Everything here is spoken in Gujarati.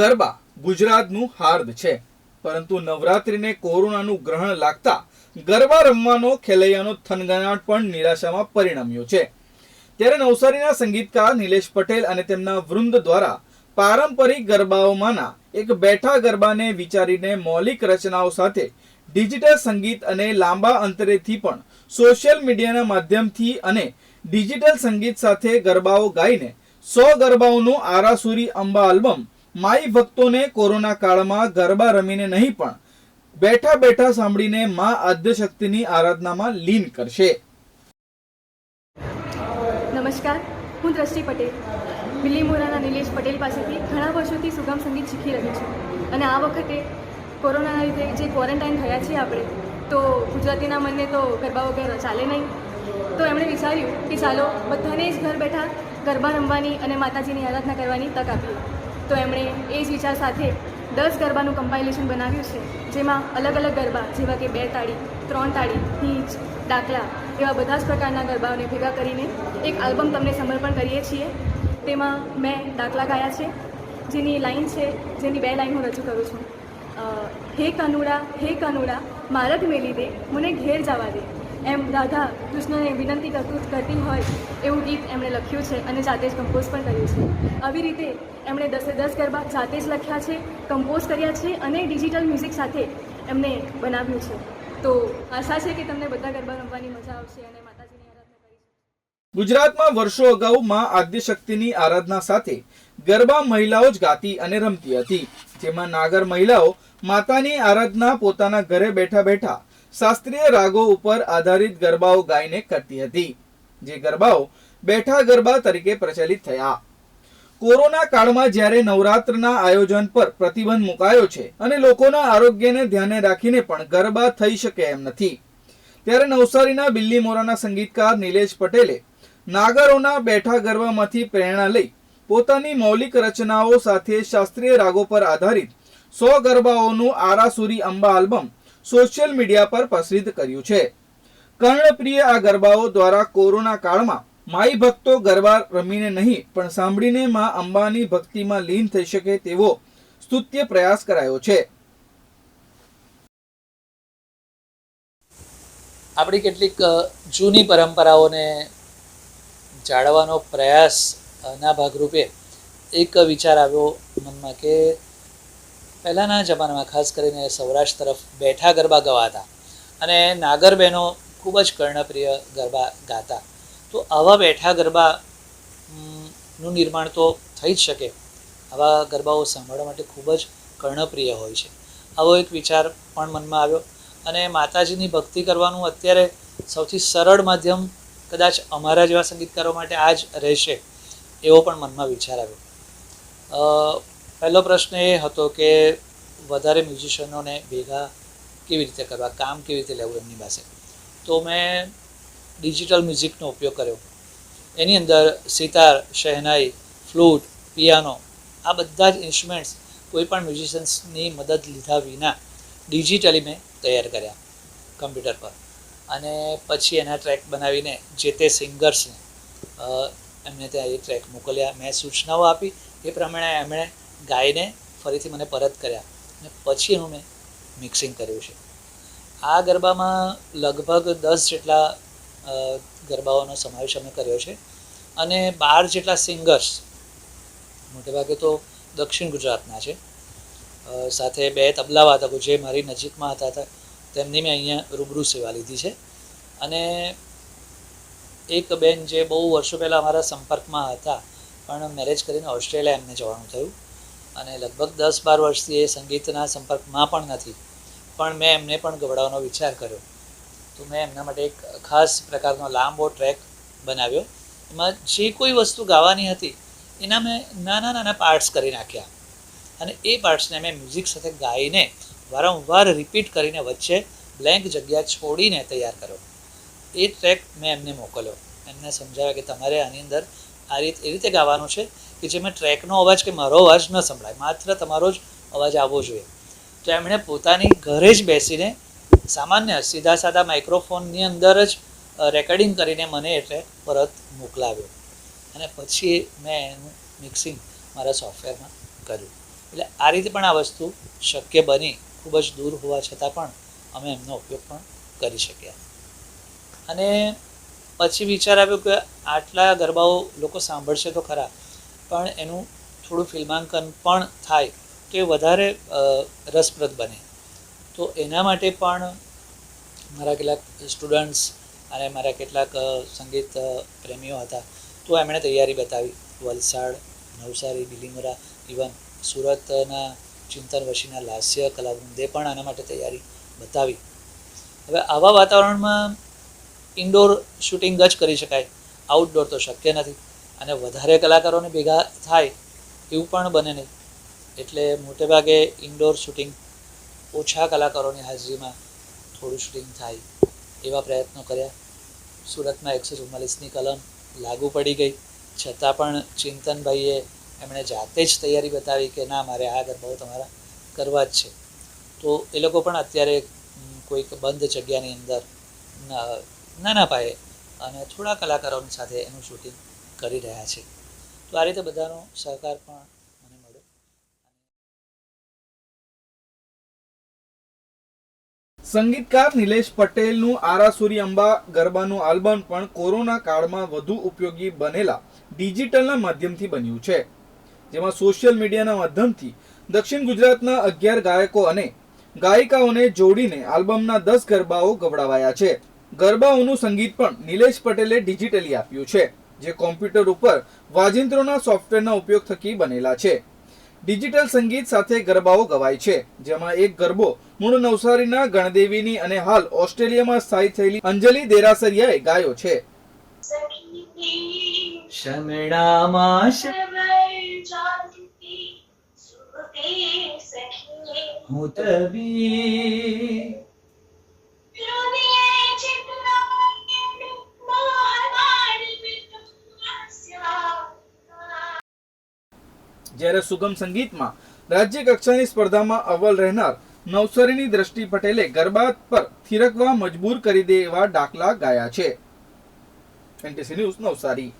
ગરબા ગુજરાતનું હાર્દ છે. પરંતુ નવરાત્રિને કોરોનાનું ગ્રહણ લાગતા ગરબા રમવાનો, ખેલૈયાનો થનગનાટ પણ નિરાશામાં પરિણમ્યો છે. ત્યારે નવસારીના સંગીતકાર નિલેશ પટેલ અને તેમના વૃંદ દ્વારા પારંપરિક ગરબાઓમાંના એક બેઠા ગરબાને વિચારીને મૌલિક રચનાઓ સાથે ડિજિટલ સંગીત અને લાંબા અંતરેથી પણ સોશિયલ મીડિયાના માધ્યમથી અને ડિજિટલ સંગીત સાથે ગરબાઓ ગાઈને સો ગરબાઓનું આરાસુરી અંબા આલ્બમ માઈ ભક્તોને કોરોના કાળમાં ગરબા રમીને નહીં પણ બેઠા બેઠા સાંભળીને મા આદ્યશક્તિની આરાધનામાં લીન કરશે. નમસ્કાર, હું દ્રષ્ટિ પટેલ. બિલીમોરાના નિલેશ પટેલ પાસેથી ઘણા વર્ષોથી સુગમ સંગીત શીખી રહી છું. અને આ વખતે કોરોનાના લીધે જે ક્વોરન્ટાઇન થયા છીએ આપણે, તો ગુજરાતીના મનને તો ગરબા વગર ચાલે નહીં. તો એમણે વિચાર્યું કે ચાલો બધાને જ ઘર બેઠા ગરબા રમવાની અને માતાજીની આરાધના કરવાની તક આપીએ. તો એમણે એ જ વિચાર સાથે દસ ગરબાનું કમ્પાઇલેશન બનાવ્યું છે, જેમાં અલગ અલગ ગરબા, જેવા કે બે તાળી, ત્રણ તાળી હિંચ ડાકલા, એવા બધા જ પ્રકારના ગરબાઓને ભેગા કરીને એક આલ્બમ તમને સમર્પણ કરીએ છીએ. તેમાં મેં દાખલા ગાયા છે, જેની લાઈન છે, જેની બે લાઈન હું રજૂ કરું છું. હે કનુડા હે કનુડા, મારત મેલી દે, મને ઘેર જવા દે. એમ રાધા કૃષ્ણને વિનંતી કરતું કરતી હોય એવું ગીત એમણે લખ્યું છે અને જાતે જ કમ્પોઝ પણ કર્યું છે. આવી રીતે એમણે દસે દસ ગરબા જાતે જ લખ્યા છે કમ્પોઝ કર્યા છે અને ડિજિટલ મ્યુઝિક સાથે એમને બનાવ્યું છે. તો આશા છે કે તમને બધા ગરબા રમવાની મજા આવશે અને માતાજીની ગુજરાતમાં વર્ષો અગાઉ માં આદ્યશક્તિની આરાધના સાથે ગરબા મહિલાઓ જ ગાતી અને રમતી હતી, જેમાં નાગર મહિલાઓ માતાની આરાધના પોતાના ઘરે બેઠા બેઠા શાસ્ત્રીય રાગો ઉપર આધારિત ગરબાઓ ગાઈને કરતી હતી, જે ગરબાઓ બેઠા ગરબા તરીકે પ્રચલિત થયા. કોરોના કાળમાં જ્યારે નવરાત્રના આયોજન પર પ્રતિબંધ મુકાયો છે અને લોકોના આરોગ્યને ધ્યાને રાખીને પણ ગરબા થઈ શકે એમ નથી, ત્યારે નવસારીના બિલ્લી મોરાના સંગીતકાર નિલેશ પટેલે નાગરોના બેઠા ગરબામાંથી પ્રેરણા લઈ પોતાની મૌલિક રચનાઓ સાથે શાસ્ત્રીય રાગો પર આધારિત સો ગરબાઓનું Arasuri Amba album social media પર પ્રસિદ્ધ કર્યું છે. કર્ણપ્રિય આ ગરબાઓ દ્વારા કોરોના કાળમાં માઈ ભક્તો ગરબા રમીને નહીં, પણ સાંભળીને માં અંબાની ભક્તિમાં લીન થઈ શકે તેવો સ્તુત્ય પ્રયાસ કરાયો છે. આપણી કેટલીક જૂની પરંપરાઓને જાળવવાનો પ્રયાસ ના ભાગરૂપે એક વિચાર આવ્યો મનમાં કે પહેલાંના જમાનામાં ખાસ કરીને સૌરાષ્ટ્ર તરફ બેઠા ગરબા ગવાતા અને નાગર બહેનો ખૂબ જ કર્ણપ્રિય ગરબા ગાતા. તો આવા બેઠા ગરબા નું નિર્માણ તો થઈ જ શકે. આવા ગરબાઓ સાંભળવા માટે ખૂબ જ કર્ણપ્રિય હોય છે. આવો એક વિચાર પણ મનમાં આવ્યો અને માતાજીની ભક્તિ કરવાનું અત્યારે સૌથી સરળ માધ્યમ કદાચ અમારા જેવા સંગીતકારો માટે આ જ રહેશે એવો પણ મનમાં વિચાર આવ્યો. પહેલો પ્રશ્ન એ હતો કે વધારે મ્યુઝિશિયનોને ભેગા કેવી રીતે કરવા, કામ કેવી રીતે લેવું એમની પાસે. તો મેં ડિજિટલ મ્યુઝિકનો ઉપયોગ કર્યો. એની અંદર સિતાર, શહેનાઈ, ફ્લૂટ, પિયાનો, આ બધા જ ઇન્સ્ટ્રુમેન્ટ્સ કોઈ પણ મ્યુઝિશિયન્સની મદદ લીધા વિના ડિજિટલી મેં તૈયાર કર્યા કમ્પ્યુટર પર. અને પછી એના ટ્રેક બનાવીને જે તે સિંગર્સને એમને ત્યાં એ ટ્રેક મોકલ્યા. મેં સૂચનાઓ આપી. એ પ્રમાણે એમણે ગાઈને ફરીથી મને પરત કર્યા અને પછી એનું મેં મિક્સિંગ કર્યું છે. આ ગરબામાં લગભગ દસ જેટલા ગરબાઓનો સમાવેશ અમે કર્યો છે અને બાર જેટલા સિંગર્સ મોટેભાગે તો દક્ષિણ ગુજરાતના છે. સાથે બે તબલા વાદકો જે મારી નજીકમાં હતા હતા તેમની મેં અહીંયા રૂબરૂ સેવા લીધી છે. અને એક બેન જે બહુ વર્ષો પહેલાં અમારા સંપર્કમાં હતા, પણ મેરેજ કરીને ઓસ્ટ્રેલિયા એમને જવાનું થયું. અને લગભગ દસ બાર વર્ષથી એ સંગીતના સંપર્કમાં પણ નથી. પણ મેં એમને પણ ગવડાવવાનો વિચાર કર્યો. તો મેં એમના માટે એક ખાસ પ્રકારનો લાંબો ટ્રેક બનાવ્યો. એમાં જે કોઈ વસ્તુ ગાવાની હતી, એના મેં નાના નાના પાર્ટ્સ કરી નાખ્યા. અને એ પાર્ટ્સને મેં મ્યુઝિક સાથે ગાઈને વારંવાર રિપીટ કરીને વચ્ચે બ્લેન્ક જગ્યા છોડીને તૈયાર કર્યો. એ ટ્રેક મેં એમને મોકલ્યો. એમને સમજાવ્યા કે તમારે આની અંદર આ રીત, એ રીતે ગાવાનું છે. કે જેમાં ટ્રેકનો અવાજ કે મારો અવાજ ન સંભળાય, માત્ર તમારો જ અવાજ આવવો જોઈએ. તો એમણે પોતાની ઘરે જ બેસીને સામાન્ય સીધા સાદા માઇક્રોફોનની અંદર જ રેકોર્ડિંગ કરીને મને એટલે પરત મોકલાવ્યો. અને પછી મેં એનું મિક્સિંગ મારા સોફ્ટવેરમાં કર્યું. એટલે આ રીતે પણ આ વસ્તુ શક્ય બની, ખૂબ જ દૂર હોવા છતાં પણ અમે એમનો ઉપયોગ પણ કરી શક્યા. અને પછી વિચાર આવ્યો કે આટલા ગરબાઓ લોકો સાંભળશે તો ખરા પણ એનું થોડું ફિલ્માંકન પણ થાય તો એ વધારે રસપ્રદ બને. તો એના માટે પણ મારા કેટલાક સ્ટુડન્ટ્સ અને મારા કેટલાક સંગીત પ્રેમીઓ હતા. તો એમણે તૈયારી બતાવી. વલસાડ, નવસારી, બિલીમોરા, ઇવન સુરતના ચિંતન વશીના લાસ્ય કલાવૃંદે પણ આના માટે તૈયારી બતાવી. હવે આવા વાતાવરણમાં ઇન્ડોર શૂટિંગ જ કરી શકાય. આઉટડોર તો શક્ય નથી. અને વધારે કલાકારોને ભેગા થાય એવું પણ બને નહીં. એટલે મોટે ભાગે ઇન્ડોર શૂટિંગ ઓછા કલાકારોની હાજરીમાં થોડું શૂટિંગ થાય એવા પ્રયત્નો કર્યા. સુરતમાં એકસો ચુમ્માલીસની કલમ લાગુ પડી ગઈ. છતાં પણ ચિંતનભાઈએ એમણે જાતે જ તૈયારી બતાવી કે ના, મારે આ ગરબાઓ તમારા કરવા જ છે. તો એ લોકો પણ અત્યારે કોઈક બંધ જગ્યાની અંદર નાના પાયે અને થોડા કલાકારોની સાથે એનું શૂટિંગ કરી રહ્યા છે. તો આ રીતે બધાનો સહકાર પણ સંગીતકાર નિલેશ પટેલનું આરાસુરી અંબા ગરબાનું આલ્બમ પણ કોરોના કાળમાં વધુ ઉપયોગી બનેલા ડિજિટલના માધ્યમથી બન્યું છે. જેમાં સોશિયલ મીડિયાના માધ્યમથી દક્ષિણ ગુજરાતના અગિયાર ગાયકો અને ગાયિકાઓને જોડીને આલ્બમના દસ ગરબાઓ ગવડાવાયા છે. ગરબાઓનું સંગીત પણ નિલેશ પટેલે ડિજિટલી આપ્યું છે. જે કોમ્પ્યુટર ઉપર વાજિંત્રોના સોફ્ટવેરના ઉપયોગ થકી બનેલા છે. ડિજિટલ સંગીત સાથે ગરબાઓ ગવાય છે, જેમાં એક ગરબો મૂળ નવસારીના ગણદેવીની અને હાલ ઓસ્ટ્રેલિયામાં સ્થાયી થયેલી અંજલિ દેરાસરિયાએ ગાયો છે. હું તબી જ્યારે સુગમ સંગીતમાં રાજ્ય કક્ષાની સ્પર્ધામાં અવ્વલ રહેનાર નવસરીની દ્રષ્ટિ પટેલે ગરબા પર થિરકવા મજબૂર કરી દે એવા દાખલા ગાયા છે. NTC news Navsari.